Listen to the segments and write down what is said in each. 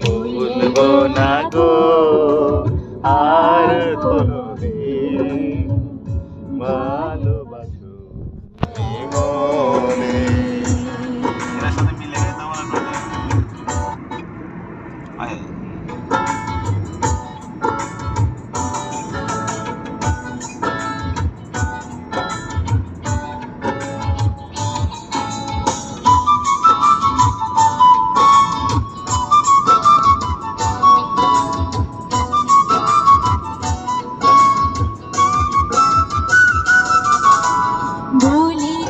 ভুলব না গো আর কোনদিন মা।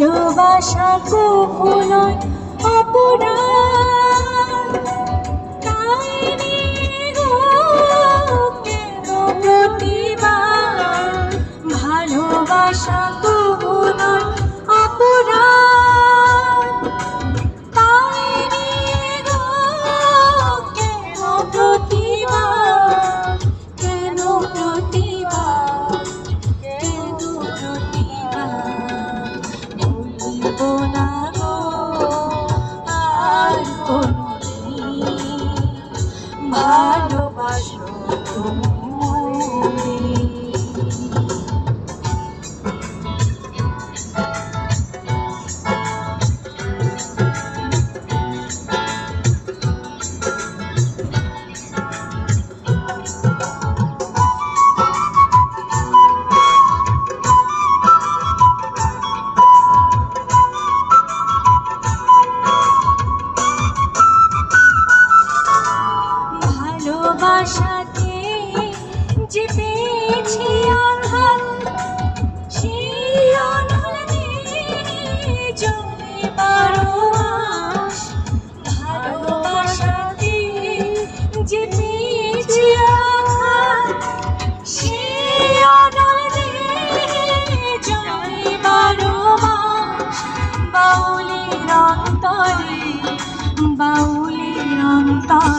ভালোবাসা কখনোই অপরাধ ভালোবাসা অন্তরে বাউলের অন্তর।